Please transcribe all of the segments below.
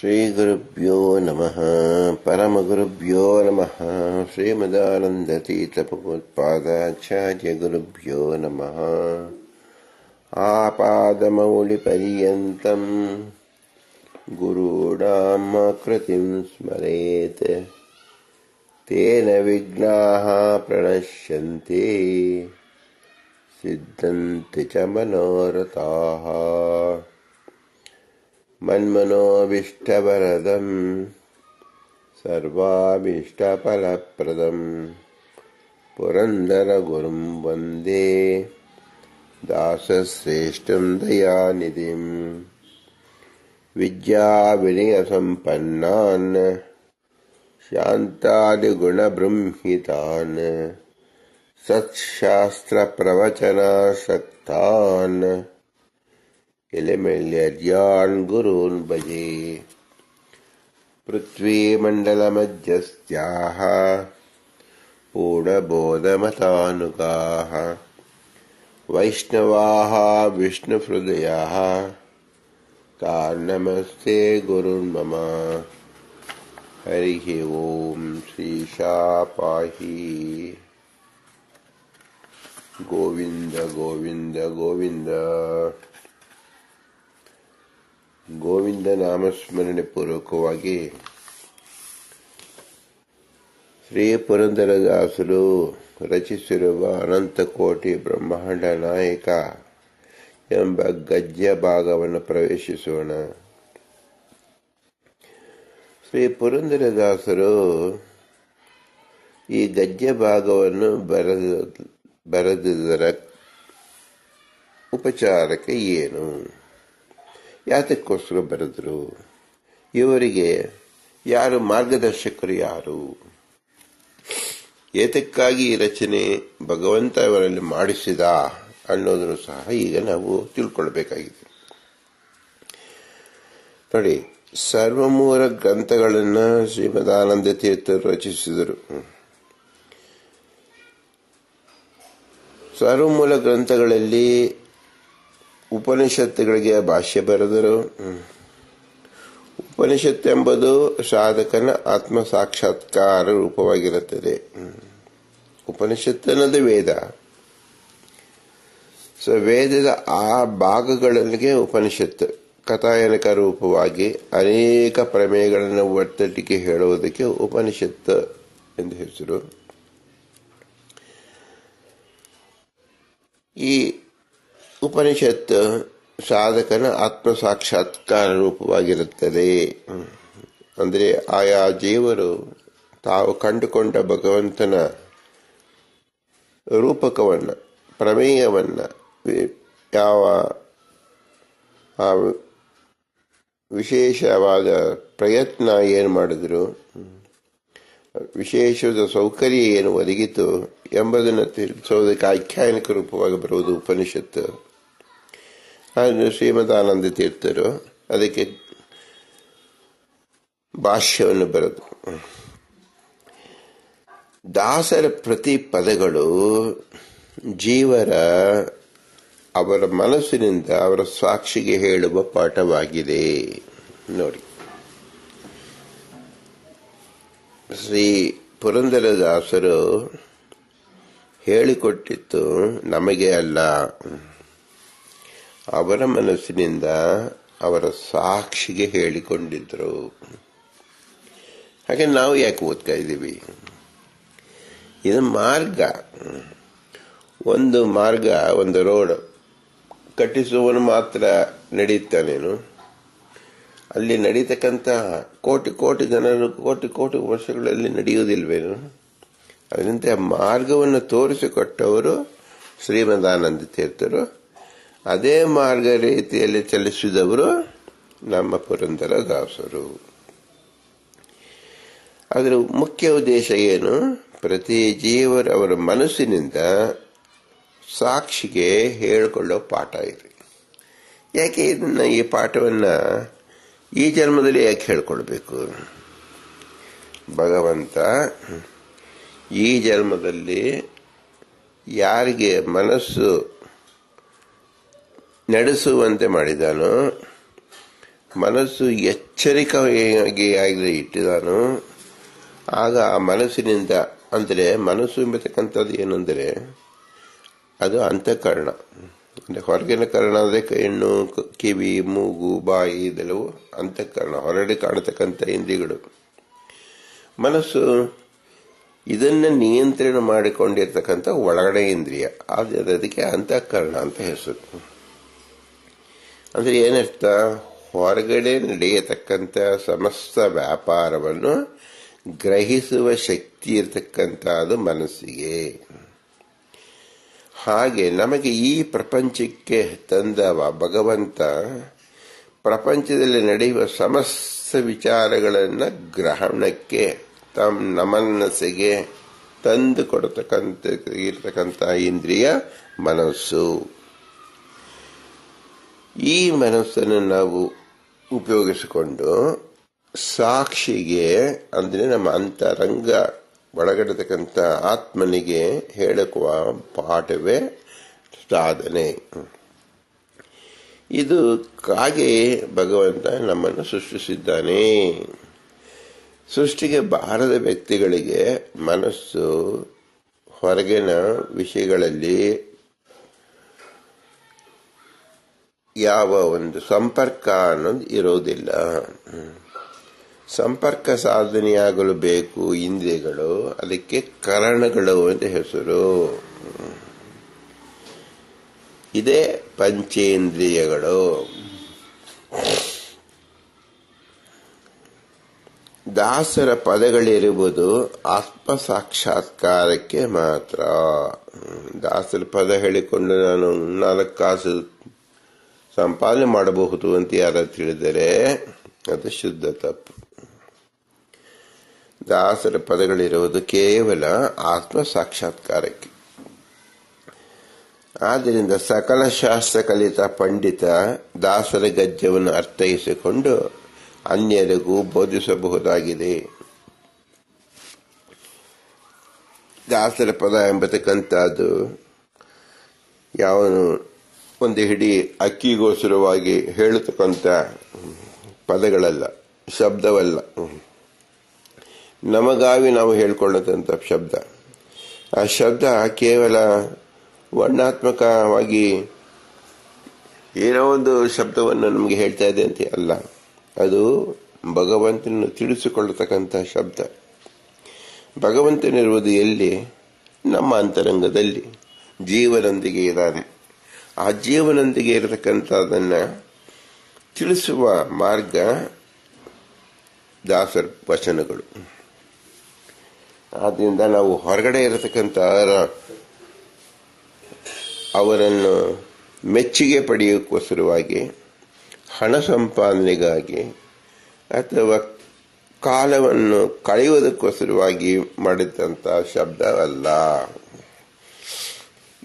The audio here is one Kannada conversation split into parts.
श्रीगुरुभ्यो नमः, परमगुरुभ्यो नमः श्रीमदानन्दतीर्थपगोत्पादाचार्यगुरुभ्यो नमः। आपादमौलिपर्यन्तम् गुरूणामाकृतिं स्मरेत्। तेन विघ्नाः प्रणश्यन्ति, सिद्धन्ति च मनोरथाः। मन्मनोभीष्टवरदम् सर्वाभीष्टफलप्रदम् पुरन्दरगुरुं वन्दे दासश्रेष्ठं दयानिधिम्। विद्याविनयसम्पन्नान् शान्तादिगुणबृंहितान् सत्शास्त्रप्रवचनासक्तान् किलिमिण्यर्यान् गुरून् भजे। पृथ्वीमण्डलमध्यस्याः पूर्णबोधमतानुगाः। वैष्णवाः विष्णुहृदयाः। तान्नमस्ते गुरुन्मम हरिः ॐ श्रीशा पाहि गोविन्द गोविन्द गोविन्द। ಗೋವಿಂದ ನಾಮಸ್ಮರಣೆ ಪೂರ್ವಕವಾಗಿ ಶ್ರೀ ಪುರಂದರದಾಸರು ರಚಿಸಿರುವ ಅನಂತಕೋಟಿ ಬ್ರಹ್ಮಾಂಡ ನಾಯಕ ಎಂಬ ಗದ್ಯ ಭಾಗವನ್ನು ಪ್ರವೇಶಿಸೋಣ. ಶ್ರೀ ಪುರಂದರದಾಸರು ಈ ಗದ್ಯ ಭಾಗವನ್ನು ಬರೆದ, ಬರೆದಿದ್ದರ ಉಪಚಾರಕ್ಕೆ ಏನು? ಯಾತಕ್ಕೋಸ್ಕರ ಬರೆದರು? ಇವರಿಗೆ ಯಾರು ಮಾರ್ಗದರ್ಶಕರು ಯಾರು? ಏತಕ್ಕಾಗಿ ಈ ರಚನೆ ಭಗವಂತ ಅವರಲ್ಲಿ ಮಾಡಿಸಿದ ಅನ್ನೋದನ್ನು ಸಹ ಈಗ ನಾವು ತಿಳ್ಕೊಳ್ಬೇಕಾಗಿದೆ. ನೋಡಿ ಸರ್ವಮೂಲ ಗ್ರಂಥಗಳನ್ನು ಶ್ರೀಮದಾನಂದ ತೀರ್ಥರು ರಚಿಸಿದರು. ಸರ್ವಮೂಲ ಗ್ರಂಥಗಳಲ್ಲಿ ಉಪನಿಷತ್ತುಗಳಿಗೆ ಭಾಷ್ಯ ಬರೆದರು. ಉಪನಿಷತ್ತೆಂಬುದು ಸಾಧಕನ ಆತ್ಮ ಸಾಕ್ಷಾತ್ಕಾರ ರೂಪವಾಗಿರುತ್ತದೆ. ಉಪನಿಷತ್ ಅನ್ನೋದು ವೇದ. ಸೊ ವೇದದ ಆ ಭಾಗಗಳಿಗೆ ಉಪನಿಷತ್ತು ಕಥಾಯನಕ ರೂಪವಾಗಿ ಅನೇಕ ಪ್ರಮೇಯಗಳನ್ನು ಒತ್ತಟ್ಟಿಗೆ ಹೇಳುವುದಕ್ಕೆ ಉಪನಿಷತ್ತು ಎಂದು ಹೆಸರು. ಈ ಉಪನಿಷತ್ ಸಾಧಕನ ಆತ್ಮ ಸಾಕ್ಷಾತ್ಕಾರ ರೂಪವಾಗಿರುತ್ತದೆ. ಅಂದರೆ ಆಯಾ ಜೀವರು ತಾವು ಕಂಡುಕೊಂಡ ಭಗವಂತನ ರೂಪಕವನ್ನು, ಪ್ರಮೇಯವನ್ನು, ಯಾವ, ಆ ವಿಶೇಷವಾದ ಪ್ರಯತ್ನ ಏನು ಮಾಡಿದ್ರು, ವಿಶೇಷದ ಸೌಕರ್ಯ ಏನು ಒದಗಿತು ಎಂಬುದನ್ನು ತಿಳಿಸೋದಕ್ಕೆ ಆಖ್ಯಾನಿಕ ರೂಪವಾಗಿ ಬರುವುದು ಉಪನಿಷತ್ತು. ಶ್ರೀಮದಾನಂದ ತೀರ್ಥರು ಅದಕ್ಕೆ ಭಾಷ್ಯವನ್ನು ಬರೆದು. ದಾಸರ ಪ್ರತಿ ಪದಗಳು ಜೀವರ ಅವರ ಮನಸ್ಸಿನಿಂದ ಅವರ ಸಾಕ್ಷಿಗೆ ಹೇಳುವ ಪಾಠವಾಗಿದೆ. ನೋಡಿ. ಶ್ರೀ ಪುರಂದರದಾಸರು ಹೇಳಿಕೊಟ್ಟಿತ್ತು ನಮಗೆ ಅಲ್ಲ. ಅವರ ಮನಸ್ಸಿನಿಂದ ಅವರ ಸಾಕ್ಷಿಗೆ ಹೇಳಿಕೊಂಡಿದ್ರು. ಹಾಗೆ ನಾವು ಯಾಕೆ ಓದ್ತಾ ಇದ್ದೀವಿ? ಇದು ಮಾರ್ಗ. ಒಂದು ಮಾರ್ಗ, ಒಂದು ರೋಡ್ ಕಟ್ಟಿಸುವವನು ಮಾತ್ರ ನಡೆಯುತ್ತಾನೇನು ಅಲ್ಲಿ ನಡೀತಕ್ಕಂಥ ಕೋಟಿ ಕೋಟಿ ಜನರು, ಕೋಟಿ ಕೋಟಿ ವರ್ಷಗಳಲ್ಲಿ ನಡೆಯುವುದಿಲ್ವೇನು ಅದರಂತೆ ಮಾರ್ಗವನ್ನು ತೋರಿಸಿಕೊಟ್ಟವರು ಶ್ರೀಮದಾನಂದ ತೀರ್ಥರು. ಅದೇ ಮಾರ್ಗ ರೀತಿಯಲ್ಲಿ ಚಲಿಸಿದವರು ನಮ್ಮ ಪುರಂದರ ದಾಸರು. ಅದರ ಮುಖ್ಯ ಉದ್ದೇಶ ಏನು? ಪ್ರತಿ ಜೀವರ ಅವರ ಮನಸ್ಸಿನಿಂದ ಸಾಕ್ಷಿಗೆ ಹೇಳಿಕೊಳ್ಳೋ ಪಾಠ ಇದೆ ಯಾಕೆ ಇದನ್ನ ಈ ಪಾಠವನ್ನ ಈ ಜನ್ಮದಲ್ಲಿ ಯಾಕೆ ಹೇಳ್ಕೊಳ್ಬೇಕು? ಭಗವಂತ ಈ ಜನ್ಮದಲ್ಲಿ ಯಾರಿಗೆ ಮನಸ್ಸು ನಡೆಸುವಂತೆ ಮಾಡಿದಾನೋ. ಮನಸ್ಸು ಎಚ್ಚರಿಕೆಯಾಗಿ ಆಗಲಿ ಇಟ್ಟಿದಾನು. ಆಗ ಆ ಮನಸ್ಸಿನಿಂದ ಅಂದರೆ ಮನಸ್ಸು ಎಂಬತಕ್ಕಂಥದ್ದು ಏನೆಂದರೆ ಅದು ಅಂತಃಕರಣ. ಅಂದರೆ ಹೊರಗಿನ ಕರಣ ಅಂದರೆ ಕಣ್ಣು, ಕ- ಕಿವಿ, ಮೂಗು, ಬಾಯಿ ಇದೆಲ್ಲವೂ ಅಂತಃಕರಣ, ಹೊರಗಡೆ ಕಾಣತಕ್ಕಂಥ ಇಂದ್ರಿಗಳು ಮನಸ್ಸು ಇದನ್ನು ನಿಯಂತ್ರಣ ಮಾಡಿಕೊಂಡಿರ್ತಕ್ಕಂಥ ಒಳಗಡೆ ಇಂದ್ರಿಯ. ಆದರೆ ಅದಕ್ಕೆ ಅಂತಃಕರಣ ಅಂತ ಹೆಸರು. ಅಂದ್ರೆ ಏನರ್ಥ? ಹೊರಗಡೆ ನಡೆಯತಕ್ಕಂಥ ಸಮಸ್ತ ವ್ಯಾಪಾರವನ್ನು ಗ್ರಹಿಸುವ ಶಕ್ತಿ ಇರತಕ್ಕಂಥದ್ದು ಮನಸ್ಸಿಗೆ. ಹಾಗೆ ನಮಗೆ ಈ ಪ್ರಪಂಚಕ್ಕೆ ತಂದವ ಭಗವಂತ ಪ್ರಪಂಚದಲ್ಲಿ ನಡೆಯುವ ಸಮಸ್ತ ವಿಚಾರಗಳನ್ನು ಗ್ರಹಣಕ್ಕೆ ತಮ್ಮ ನಮನಸ್ಸಿಗೆ ತಂದು ಕೊಡತಕ್ಕಂಥ ಇರತಕ್ಕಂಥ ಇಂದ್ರಿಯ ಮನಸ್ಸು. ಈ ಮನಸ್ಸನ್ನು ನಾವು ಉಪಯೋಗಿಸಿಕೊಂಡು ಸಾಕ್ಷಿಗೆ, ಅಂದರೆ ನಮ್ಮ ಅಂತರಂಗ ಒಳಗಡತಕ್ಕಂಥ ಆತ್ಮನಿಗೆ ಹೇಳುವ ಪಾಠವೇ ಸಾಧನೆ. ಇದು ಕಾಗೆ ಭಗವಂತ ನಮ್ಮನ್ನು ಸೃಷ್ಟಿಸಿದ್ದಾನೆ. ಸೃಷ್ಟಿಗೆ ಬಾರದ ವ್ಯಕ್ತಿಗಳಿಗೆ ಮನಸ್ಸು ಹೊರಗಿನ ವಿಷಯಗಳಲ್ಲಿ ಯಾವ ಒಂದು ಸಂಪರ್ಕ ಅನ್ನೋದು ಇರೋದಿಲ್ಲ ಸಂಪರ್ಕ ಸಾಧನೆಯಾಗಲು ಬೇಕು ಇಂದ್ರಿಯಗಳು, ಅದಕ್ಕೆ ಕರಣಗಳು ಅಂತ ಹೆಸರು. ಇದೇ ಪಂಚೇಂದ್ರಿಯಗಳು. ದಾಸರ ಪದಗಳಿರುವುದು ಆತ್ಮ ಸಾಕ್ಷಾತ್ಕಾರಕ್ಕೆ ಮಾತ್ರ. ದಾಸರ ಪದ ಹೇಳಿಕೊಂಡು ನಾನು ನಾಲ್ಕು ಕಾಸು ಸಂಪಾದನೆ ಮಾಡಬಹುದು ಅಂತ ಯಾರ ತಿಳಿದರೆ ಅದು ಶುದ್ಧ ತಪ್ಪು. ದಾಸರ ಪದಗಳಿರುವುದು ಕೇವಲ ಆತ್ಮ ಸಾಕ್ಷಾತ್ಕಾರಕ್ಕೆ ಆದ್ದರಿಂದ ಸಕಲ ಶಾಸ್ತ್ರ ಕಲಿತ ಪಂಡಿತ ದಾಸರ ಗದ್ಯವನ್ನು ಅರ್ಥೈಸಿಕೊಂಡು ಅನ್ಯರಿಗೂ ಬೋಧಿಸಬಹುದಾಗಿದೆ. ದಾಸರ ಪದ ಎಂಬತಕ್ಕಂಥದ್ದು ಯಾವನು ಒಂದು ಹಿಡಿ ಅಕ್ಕಿಗೋಸ್ಕರವಾಗಿ ಹೇಳತಕ್ಕಂಥ ಪದಗಳಲ್ಲ, ಶಬ್ದವಲ್ಲ. ನಮಗಾಗಿ ನಾವು ಹೇಳ್ಕೊಳ್ಳೋದಂಥ ಶಬ್ದ. ಆ ಶಬ್ದ ಕೇವಲ ವರ್ಣಾತ್ಮಕವಾಗಿ ಏನೋ ಒಂದು ಶಬ್ದವನ್ನು ನಮಗೆ ಹೇಳ್ತಾ ಇದೆ ಅಂತ ಅಲ್ಲ. ಅದು ಭಗವಂತನನ್ನು ತಿಳಿಸಿಕೊಳ್ಳತಕ್ಕಂಥ ಶಬ್ದ. ಭಗವಂತನಿರುವುದು ಎಲ್ಲಿ? ನಮ್ಮ ಅಂತರಂಗದಲ್ಲಿ. ಜೀವನೊಂದಿಗೆ ಇದ್ದಾನೆ ಆ ಜೀವನೊಂದಿಗೆ ಇರತಕ್ಕಂಥದನ್ನು ತಿಳಿಸುವ ಮಾರ್ಗ ದಾಸರ ವಚನಗಳು. ಆದ್ದರಿಂದ ನಾವು ಹೊರಗಡೆ ಇರತಕ್ಕಂಥ ಅವರನ್ನು ಮೆಚ್ಚುಗೆ ಪಡೆಯೋಕ್ಕೋಸ್ಕರವಾಗಿ ಹಣ ಸಂಪಾದನೆಗಾಗಿ ಅಥವಾ ಕಾಲವನ್ನು ಕಳೆಯುವುದಕ್ಕೋಸ್ಕರವಾಗಿ ಮಾಡಿದಂಥ ಶಬ್ದ ಅಲ್ಲ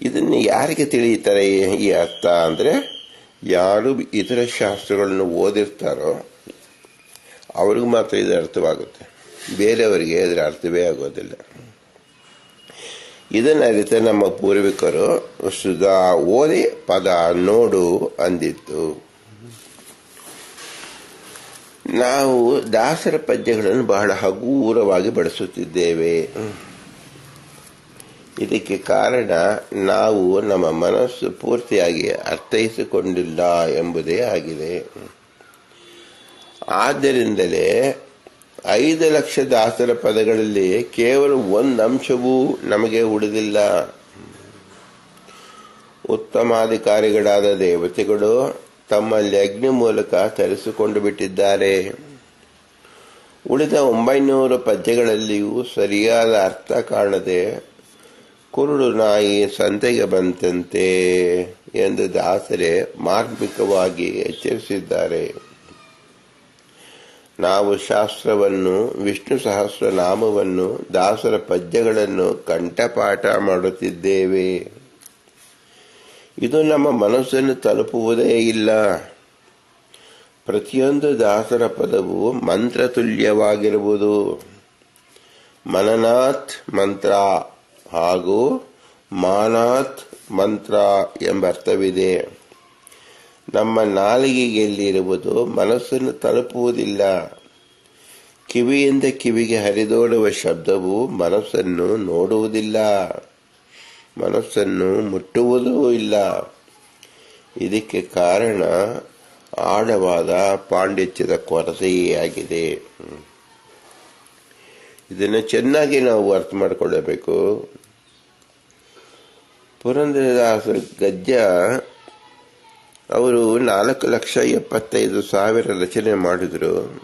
ಇದನ್ನು ಯಾರಿಗೆ ತಿಳಿಯುತ್ತಾರೆ ಈ ಅರ್ಥ ಅಂದರೆ ಯಾರು ಇತರ ಶಾಸ್ತ್ರಗಳನ್ನು ಓದಿರ್ತಾರೋ ಅವ್ರಿಗೂ ಮಾತ್ರ ಇದು ಅರ್ಥವಾಗುತ್ತೆ. ಬೇರೆಯವರಿಗೆ ಇದರ ಅರ್ಥವೇ ಆಗೋದಿಲ್ಲ. ಇದನ್ನ ಅರಿತ ನಮ್ಮ ಪೂರ್ವಿಕರು ಸುಧಾ ಓದಿ ಪದ ನೋಡು ಅಂದಿತ್ತು. ನಾವು ದಾಸರ ಪದ್ಯಗಳನ್ನು ಬಹಳ ಹಗೂರವಾಗಿ ಬಳಸುತ್ತಿದ್ದೇವೆ. ಇದಕ್ಕೆ ಕಾರಣ ನಾವು ನಮ್ಮ ಮನಸ್ಸು ಪೂರ್ತಿಯಾಗಿ ಅರ್ಥೈಸಿಕೊಂಡಿಲ್ಲ ಎಂಬುದೇ ಆಗಿದೆ. ಆದ್ದರಿಂದಲೇ ಐದು ಲಕ್ಷ ದಾಸರ ಪದಗಳಲ್ಲಿ ಕೇವಲ ಒಂದು ಅಂಶವೂ ನಮಗೆ ಉಳಿದಿಲ್ಲ. ಉತ್ತಮಾಧಿಕಾರಿಗಳಾದ ದೇವತೆಗಳು ತಮ್ಮಲ್ಲಿ ಅಗ್ನಿ ಮೂಲಕ ತರಿಸಿಕೊಂಡು ಬಿಟ್ಟಿದ್ದಾರೆ. ಉಳಿದ ಒಂಬೈನೂರು ಪದ್ಯಗಳಲ್ಲಿಯೂ ಸರಿಯಾದ ಅರ್ಥ ಕಾಣದೆ ಕುರುಡು ನಾಯಿ ಸಂತೆಗೆ ಬಂತಂತೆ ಎಂದು ದಾಸರೇ ಮಾರ್ಮಿಕವಾಗಿ ಎಚ್ಚರಿಸಿದ್ದಾರೆ. ನಾವು ಶಾಸ್ತ್ರವನ್ನು, ವಿಷ್ಣು ಸಹಸ್ರ ನಾಮವನ್ನು ದಾಸರ ಪದ್ಯಗಳನ್ನು ಕಂಠಪಾಠ ಮಾಡುತ್ತಿದ್ದೇವೆ. ಇದು ನಮ್ಮ ಮನಸ್ಸನ್ನು ತಲುಪುವುದೇ ಇಲ್ಲ. ಪ್ರತಿಯೊಂದು ದಾಸರ ಪದವು ಮಂತ್ರ ತುಲ್ಯವಾಗಿರುವುದು ಮನನಾಥ್ ಮಂತ್ರ. ಹಾಗೂ ಮಾನಾತ್ ಮಂತ್ರ ಎಂಬರ್ಥವಿದೆ ನಮ್ಮ ನಾಲಿಗೆಯಲ್ಲಿರುವುದು ಮನಸ್ಸನ್ನು ತಲುಪುವುದಿಲ್ಲ. ಕಿವಿಯಿಂದ ಕಿವಿಗೆ ಹರಿದೋಡುವ ಶಬ್ದವು ಮನಸ್ಸನ್ನು ನೋಡುವುದಿಲ್ಲ. ಮನಸ್ಸನ್ನು ಮುಟ್ಟುವುದೂ ಇಲ್ಲ. ಇದಕ್ಕೆ ಕಾರಣ ಆಳವಾದ ಪಾಂಡಿತ್ಯದ ಕೊರತೆಯೇ ಆಗಿದೆ. ಇದನ್ನು ಚೆನ್ನಾಗಿ ನಾವು ಅರ್ಥ ಮಾಡಿಕೊಳ್ಳಬೇಕು. ಪುರಂದರದಾಸ ಗದ್ಯ ಅವರು ನಾಲ್ಕು ಲಕ್ಷ ಎಪ್ಪತ್ತೈದು ಸಾವಿರ ರಚನೆ ಮಾಡಿದರು.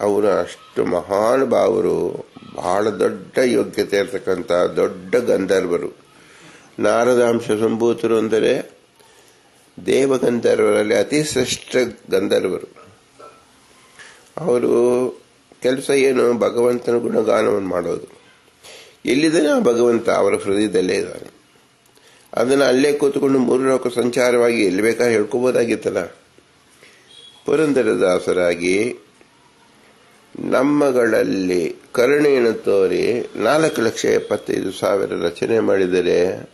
ಅವರು ಅಷ್ಟು ಮಹಾನುಭಾವರು ಬಹಳ ದೊಡ್ಡ ಯೋಗ್ಯತೆ ಇರತಕ್ಕಂಥ ದೊಡ್ಡ ಗಂಧರ್ವರು. ನಾರದಾಂಶ ಸಂಭೂತರು ಅಂದರೆ ದೇವಗಂಧರ್ವರಲ್ಲಿ ಅತಿ ಶ್ರೇಷ್ಠ ಗಂಧರ್ವರು. ಅವರು ಕೆಲಸ ಏನು ಭಗವಂತನ ಗುಣಗಾನವನ್ನು ಮಾಡೋದು. ಎಲ್ಲಿದ್ದಾನೆ ಆ ಭಗವಂತ ಅವರ ಹೃದಯದಲ್ಲೇ ಇದ್ದಾನೆ. ಅದನ್ನು ಅಲ್ಲೇ ಕೂತ್ಕೊಂಡು ಮೂರು ಲೋಕ ಸಂಚಾರವಾಗಿ ಎಲ್ಲಿ ಬೇಕಾದ್ರೆ ಹೇಳ್ಕೋಬೋದಾಗಿತ್ತಲ್ಲ. ಪುರಂದರದಾಸರಾಗಿ ನಮ್ಮಗಳಲ್ಲಿ ಕರುಣೆಯನ್ನು ತೋರಿ ನಾಲ್ಕು ಲಕ್ಷ ಎಪ್ಪತ್ತೈದು ಸಾವಿರ ರಚನೆ ಮಾಡಿದರೆ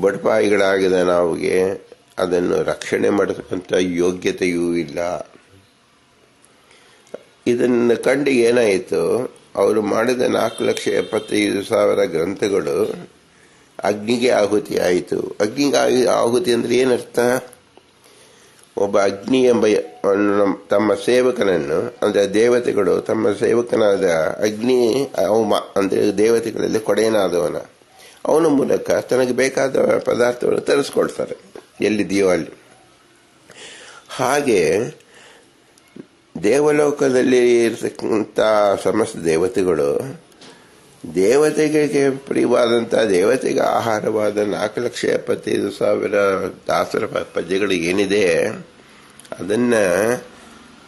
ಬಡಪಾಯಿಗಳಾಗಿದ ನಾವಿಗೆ ಅದನ್ನು ರಕ್ಷಣೆ ಮಾಡತಕ್ಕಂಥ ಯೋಗ್ಯತೆಯೂ ಇಲ್ಲ. ಇದನ್ನು ಕಂಡು ಏನಾಯಿತು? ಅವರು ಮಾಡಿದ ನಾಲ್ಕು ಲಕ್ಷ ಎಪ್ಪತ್ತೈದು ಸಾವಿರ ಗ್ರಂಥಗಳು ಅಗ್ನಿಗೆ ಆಹುತಿ ಆಯಿತು. ಅಗ್ನಿಗೆ ಆಹುತಿ ಅಂದರೆ ಏನರ್ಥ? ಒಬ್ಬ ಅಗ್ನಿ ಎಂಬ ತಮ್ಮ ಸೇವಕನನ್ನು, ಅಂದರೆ ದೇವತೆಗಳು, ತಮ್ಮ ಸೇವಕನಾದ ಅಗ್ನಿ, ಅವಮ, ಅಂದರೆ ದೇವತೆಗಳಲ್ಲಿ ಕೊಡೆಯನಾದವನ. ಅವನ ಮೂಲಕ ತನಗೆ ಬೇಕಾದ ಪದಾರ್ಥಗಳು ತರಿಸ್ಕೊಳ್ತಾರೆ. ಎಲ್ಲಿದೆಯೋ ಅಲ್ಲಿ. ಹಾಗೆ ದೇವಲೋಕದಲ್ಲಿ ಇರತಕ್ಕಂಥ ಸಮಸ್ತ ದೇವತೆಗಳು ದೇವತೆಗಳಿಗೆ ಪ್ರಿಯವಾದಂಥ ದೇವತೆಗೆ ಆಹಾರವಾದ ನಾಲ್ಕು ಲಕ್ಷ ಎಪ್ಪತ್ತೈದು ಸಾವಿರ ದಾಸರ ಪದ್ಯಗಳು ಏನಿದೆ, ಅದನ್ನ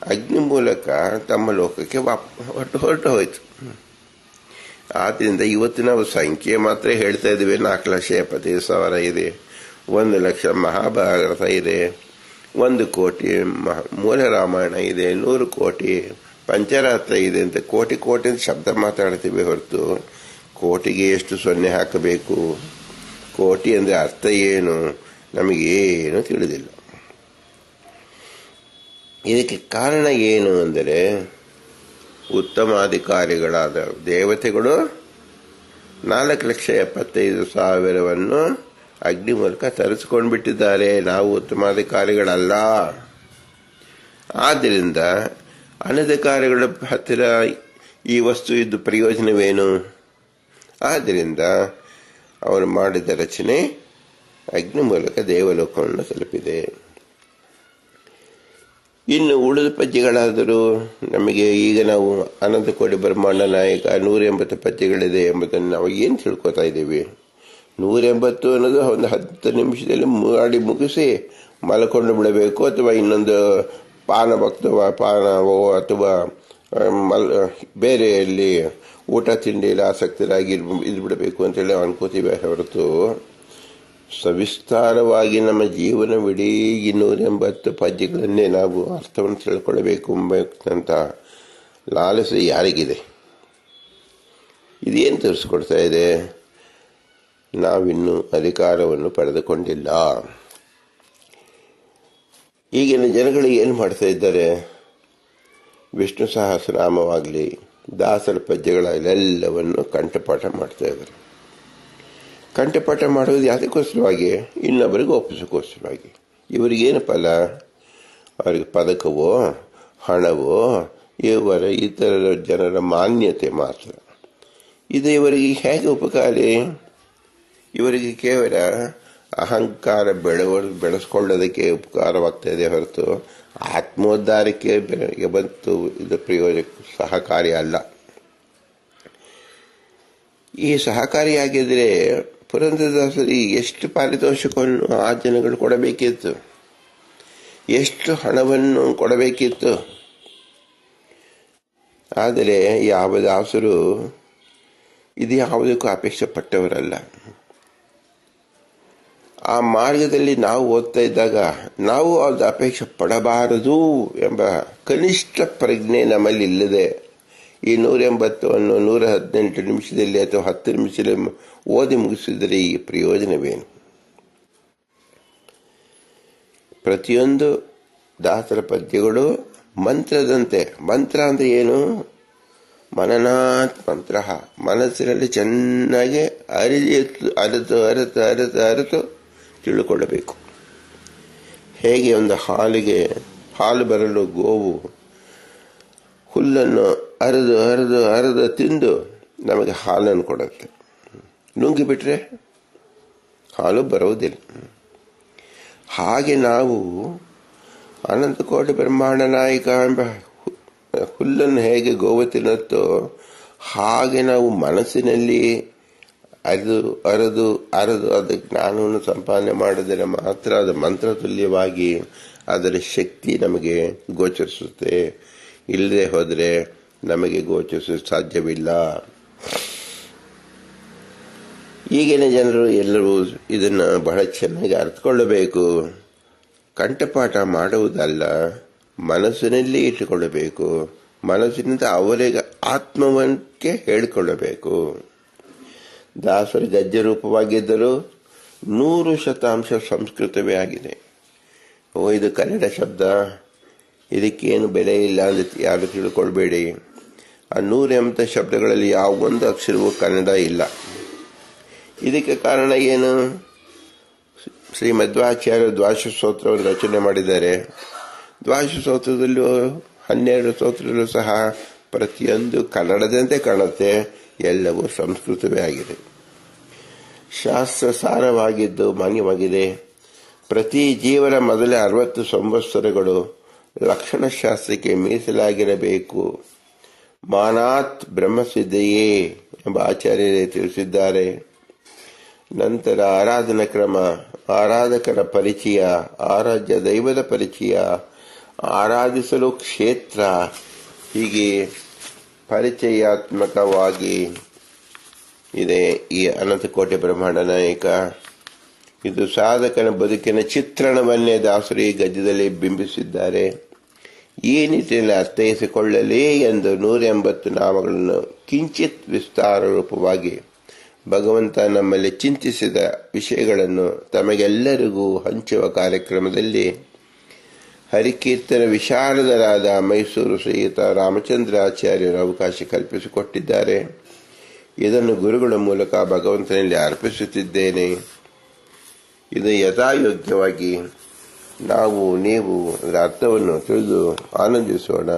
ಅಗ್ನಿ ಮೂಲಕ ತಮ್ಮ ಲೋಕಕ್ಕೆ ವಾಪ, ಹೊರಟು ಹೊರಟು ಹೋಯ್ತು. ಆದ್ರಿಂದ ಇವತ್ತು ನಾವು ಸಂಖ್ಯೆ ಮಾತ್ರ ಹೇಳ್ತಾ ಇದ್ದೀವಿ. ನಾಲ್ಕು ಲಕ್ಷ ಎಪ್ಪತ್ತೈದು ಸಾವಿರ ಇದೆ. ಒಂದು ಲಕ್ಷ ಮಹಾಭಾರತ ಇದೆ. ಒಂದು ಕೋಟಿ ಮೂಲ ರಾಮಾಯಣ ಇದೆ. ನೂರು ಕೋಟಿ ಪಂಚರಾತ್ರ ಇದೆ ಅಂತ ಕೋಟಿ ಕೋಟಿ ಅಂತ ಶಬ್ದ ಮಾತಾಡ್ತೀವಿ ಹೊರತು ಕೋಟಿಗೆ ಎಷ್ಟು ಸೊನ್ನೆ ಹಾಕಬೇಕು? ಕೋಟಿ ಅಂದರೆ ಅರ್ಥ ಏನು? ನಮಗೇನು ತಿಳಿದಿಲ್ಲ. ಇದಕ್ಕೆ ಕಾರಣ ಏನು ಅಂದರೆ ಉತ್ತಮಾಧಿಕಾರಿಗಳಾದ ದೇವತೆಗಳು ನಾಲ್ಕು ಲಕ್ಷ ಎಪ್ಪತ್ತೈದು ಸಾವಿರವನ್ನು ಅಗ್ನಿ ಮೂಲಕ ತರಿಸ್ಕೊಂಡು ಬಿಟ್ಟಿದ್ದಾರೆ ನಾವು ಉತ್ತಮಾಧಿಕಾರಿಗಳಲ್ಲ. ಆದ್ದರಿಂದ ಅನಧಿಕಾರಿಗಳ ಹತ್ತಿರ ಈ ವಸ್ತು ಇದ್ದು ಪ್ರಯೋಜನವೇನು? ಆದ್ದರಿಂದ ಅವರು ಮಾಡಿದ ರಚನೆ ಅಗ್ನಿ ಮೂಲಕ ದೇವಲೋಕವನ್ನು ತಲುಪಿದೆ. ಇನ್ನು ಉಳಿದ ಪದ್ಯಗಳಾದರೂ ನಮಗೆ ಈಗ ನಾವು ಅನಂತ ಕೋಟಿ ಬ್ರಹ್ಮಾಂಡ ನಾಯಕ ನೂರ ಎಂಬತ್ತು ಪದ್ಯಗಳಿದೆ ಎಂಬುದನ್ನು ನಾವು ಏನು ತಿಳ್ಕೊತಾ ಇದ್ದೀವಿ? ನೂರೆಂಬತ್ತು ಅನ್ನೋದು ಒಂದು ಹತ್ತು ನಿಮಿಷದಲ್ಲಿ ಮಾಡಿ ಮುಗಿಸಿ ಮಲ್ಕೊಂಡು ಬಿಡಬೇಕು ಅಥವಾ ಇನ್ನೊಂದು ಪಾನ ಭಕ್ತವ ಪಾನವೋ ಅಥವಾ ಮಲ್, ಬೇರೆಯಲ್ಲಿ ಊಟ ತಿಂಡಿಯಲ್ಲಿ ಆಸಕ್ತರಾಗಿ ಇದ್ಬಿಡಬೇಕು ಅಂತೇಳಿ ಅನ್ಕೋತೀವಿ ಹೊರತು, ಸವಿಸ್ತಾರವಾಗಿ ನಮ್ಮ ಜೀವನವಿಡೀ ಇನ್ನೂರ ಎಂಬತ್ತು ಪದ್ಯಗಳನ್ನೇ ನಾವು ಅರ್ಥವನ್ನು ತಿಳ್ಕೊಳ್ಬೇಕು ಅಂತ ಲಾಲಸೆ ಯಾರಿಗಿದೆ? ಇದೇನು ತೋರಿಸ್ಕೊಡ್ತಾ ಇದೆ? ನಾವಿನ್ನೂ ಅಧಿಕಾರವನ್ನು ಪಡೆದುಕೊಂಡಿಲ್ಲ. ಈಗಿನ ಜನಗಳಿಗೆ ಏನು ಮಾಡ್ತಾ ಇದ್ದಾರೆ? ವಿಷ್ಣು ಸಹಸ್ರನಾಮವಾಗಲಿ ದಾಸರ ಪದ್ಯಗಳಲ್ಲೆಲ್ಲವನ್ನು ಕಂಠಪಾಠ ಮಾಡ್ತಾ ಇದ್ದಾರೆ. ಕಂಠಪಾಠ ಮಾಡುವುದು ಯಾವುದಕ್ಕೋಸ್ಕರವಾಗಿ ಇನ್ನೊಬ್ಬರಿಗೆ ಒಪ್ಪಿಸೋಕ್ಕೋಸ್ಕರವಾಗಿ. ಇವರಿಗೇನು ಫಲ ಅವರಿಗೆ ಪದಕವೋ, ಹಣವೋ, ಇವರ ಇತರ ಜನರ ಮಾನ್ಯತೆ ಮಾತ್ರ. ಇದು ಇವರಿಗೆ ಹೇಗೆ ಉಪಕಾರಿ? ಇವರಿಗೆ ಕೇವಲ ಅಹಂಕಾರ ಬೆಳವ ಬೆಳೆಸ್ಕೊಳ್ಳೋದಕ್ಕೆ ಉಪಕಾರವಾಗ್ತಾ ಇದೆ ಹೊರತು ಆತ್ಮೋದ್ಧಾರಕ್ಕೆ ಬಂತು ಇದು ಪ್ರಯೋಜಕ, ಸಹಕಾರಿ ಅಲ್ಲ. ಈ ಸಹಕಾರಿಯಾಗಿದ್ರೆ ಪುರಂದರದಾಸರಿಗೆ ಎಷ್ಟು ಪಾರಿತೋಷಕವನ್ನು ಆ ಜನಗಳು ಕೊಡಬೇಕಿತ್ತು? ಎಷ್ಟು ಹಣವನ್ನು ಕೊಡಬೇಕಿತ್ತು? ಆದರೆ ಯಾವ ದಾಸರು ಇದು ಯಾವುದಕ್ಕೂ ಅಪೇಕ್ಷೆ ಪಟ್ಟವರಲ್ಲ ಆ ಮಾರ್ಗದಲ್ಲಿ ನಾವು ಓದ್ತಾ ಇದ್ದಾಗ ನಾವು ಅದು ಅಪೇಕ್ಷೆ ಪಡಬಾರದು ಎಂಬ ಕನಿಷ್ಠ ಪ್ರಜ್ಞೆ ನಮ್ಮಲ್ಲಿ ಇಲ್ಲದೆ ಈ ನೂರ ಎಂಬತ್ತು ಅನ್ನು ನೂರ ಹದಿನೆಂಟು ನಿಮಿಷದಲ್ಲಿ ಅಥವಾ ಹತ್ತು ನಿಮಿಷದಲ್ಲಿ ಓದಿ ಮುಗಿಸಿದರೆ ಈ ಪ್ರಯೋಜನವೇನು? ಪ್ರತಿಯೊಂದು ದಾಸರ ಪದ್ಯಗಳು ಮಂತ್ರದಂತೆ. ಮಂತ್ರ ಅಂದ್ರೆ ಏನು? ಮನನಾತ್ ಮಂತ್ರ. ಮನಸ್ಸಿನಲ್ಲಿ ಚೆನ್ನಾಗಿ ಅರಿತು ಅರಿತು ಅರಿತು ಅರಿತು ಅರಿತು ತಿಳ್ಕೊಳ್ಳಬೇಕು ಹೇಗೆ ಒಂದು ಹಾಲಿಗೆ, ಹಾಲು ಬರಲು ಗೋವು, ಹುಲ್ಲನ್ನು ಅರೆದು ಅರೆದು ಅರೆದು ತಿಂದು ನಮಗೆ ಹಾಲನ್ನು ಕೊಡುತ್ತೆ. ನುಂಗಿ ಬಿಟ್ರೆ ಹಾಲು ಬರುವುದಿಲ್ಲ. ಹಾಗೆ ನಾವು ಅನಂತಕೋಟಿ ಬ್ರಹ್ಮಾಂಡ ನಾಯಕ ಎಂಬ ಹುಲ್ಲನ್ನು ಹೇಗೆ ಗೋವು ತಿನ್ನುತ್ತೋ ಹಾಗೆ ನಾವು ಮನಸ್ಸಿನಲ್ಲಿ ಅರಿದು ಅರದು ಅರದು ಅದು ಜ್ಞಾನವನ್ನು ಸಂಪಾದನೆ ಮಾಡಿದರೆ ಮಾತ್ರ ಅದು ಮಂತ್ರ ತುಲ್ಯವಾಗಿ ಅದರ ಶಕ್ತಿ ನಮಗೆ ಗೋಚರಿಸುತ್ತೆ. ಇಲ್ಲದೆ ಹೋದರೆ ನಮಗೆ ಗೋಚರಿಸಲು ಸಾಧ್ಯವಿಲ್ಲ. ಈಗಿನ ಜನರು ಎಲ್ಲರೂ ಇದನ್ನು ಬಹಳ ಚೆನ್ನಾಗಿ ಅರ್ಥಕೊಳ್ಳಬೇಕು. ಕಂಠಪಾಠ ಮಾಡುವುದಲ್ಲ, ಮನಸ್ಸಿನಲ್ಲಿ ಇಟ್ಟುಕೊಳ್ಳಬೇಕು. ಮನಸ್ಸಿನಿಂದ ಅವರಿಗೆ ಆತ್ಮವಂತೆ ಹೇಳಿಕೊಳ್ಳಬೇಕು. ದಾಸರ ಗದ್ಯ ರೂಪವಾಗಿದ್ದರೂ ನೂರು ಶತಾಂಶ ಸಂಸ್ಕೃತವೇ ಆಗಿದೆ. ಓ, ಇದು ಕನ್ನಡ ಶಬ್ದ. ಇದಕ್ಕೇನು ಬೆಲೆ ಇಲ್ಲ ಅಂತ ಯಾರು ತಿಳ್ಕೊಳ್ಬೇಡಿ. ಆ ನೂರ ಎಂಬತ್ತು ಶಬ್ದಗಳಲ್ಲಿ ಯಾವ ಒಂದು ಅಕ್ಷರವೂ ಕನ್ನಡ ಇಲ್ಲ. ಇದಕ್ಕೆ ಕಾರಣ ಏನು? ಶ್ರೀ ಮಧ್ವಾಚಾರ್ಯ ದ್ವಾಶ ಸ್ತೋತ್ರವನ್ನು ರಚನೆ ಮಾಡಿದ್ದಾರೆ. ದ್ವಾಶ ಸ್ತೋತ್ರದಲ್ಲೂ ಹನ್ನೆರಡು ಸ್ತೋತ್ರದಲ್ಲೂ ಸಹ ಪ್ರತಿಯೊಂದು ಕನ್ನಡದಂತೆ ಕಾಣುತ್ತೆ. ಎಲ್ಲವೂ ಸಂಸ್ಕೃತವೇ ಆಗಿದೆ. ಶಾಸ್ತ್ರ ಸಾರವಾಗಿದ್ದು ಮಾನ್ಯವಾಗಿದೆ. ಪ್ರತಿ ಜೀವನ ಮೊದಲೇ ಅರವತ್ತು ಸಂವತ್ಸರಗಳು ಲಕ್ಷಣಶಾಸ್ತ್ರಕ್ಕೆ ಮೀಸಲಾಗಿರಬೇಕು. ಮಾನಾತ್ ಬ್ರಹ್ಮಸಿದ್ಧೆಯೇ ಎಂಬ ಆಚಾರ್ಯರೇ ತಿಳಿಸಿದ್ದಾರೆ. ನಂತರ ಆರಾಧನಾ ಕ್ರಮ, ಆರಾಧಕರ ಪರಿಚಯ, ಆರಾಧ್ಯ ದೈವದ ಪರಿಚಯ, ಆರಾಧಿಸಲು ಕ್ಷೇತ್ರ, ಹೀಗೆ ಪರಿಚಯಾತ್ಮಕವಾಗಿ ಇದೆ ಈ ಅನಂತಕೋಟೆ ಬ್ರಹ್ಮಾಂಡ ನಾಯಕ. ಇದು ಸಾಧಕನ ಬದುಕಿನ ಚಿತ್ರಣವನ್ನೇ ದಾಸರು ಈ ಗದ್ಯದಲ್ಲಿ ಬಿಂಬಿಸಿದ್ದಾರೆ. ಈ ನಿಟ್ಟಿನಲ್ಲಿ ಅರ್ಥೈಸಿಕೊಳ್ಳಲಿ ಎಂದು ನೂರ ಎಂಬತ್ತು ನಾಮಗಳನ್ನು ಕಿಂಚಿತ್ ವಿಸ್ತಾರ ರೂಪವಾಗಿ ಭಗವಂತ ನಮ್ಮಲ್ಲಿ ಚಿಂತಿಸಿದ ವಿಷಯಗಳನ್ನು ತಮಗೆಲ್ಲರಿಗೂ ಹಂಚುವ ಕಾರ್ಯಕ್ರಮದಲ್ಲಿ ಹರಿಕೀರ್ತನ ವಿಶಾರದರಾದ ಮೈಸೂರು ಶ್ರೀಯುತ ರಾಮಚಂದ್ರಾಚಾರ್ಯರು ಅವಕಾಶ ಕಲ್ಪಿಸಿಕೊಟ್ಟಿದ್ದಾರೆ. ಇದನ್ನು ಗುರುಗಳ ಮೂಲಕ ಭಗವಂತನಲ್ಲಿ ಅರ್ಪಿಸುತ್ತಿದ್ದೇನೆ. ಇದು ಯಥಾಯೋಗ್ಯವಾಗಿ ನಾವು, ನೀವು ಅದರ ಅರ್ಥವನ್ನು ತಿಳಿದು ಆನಂದಿಸೋಣ.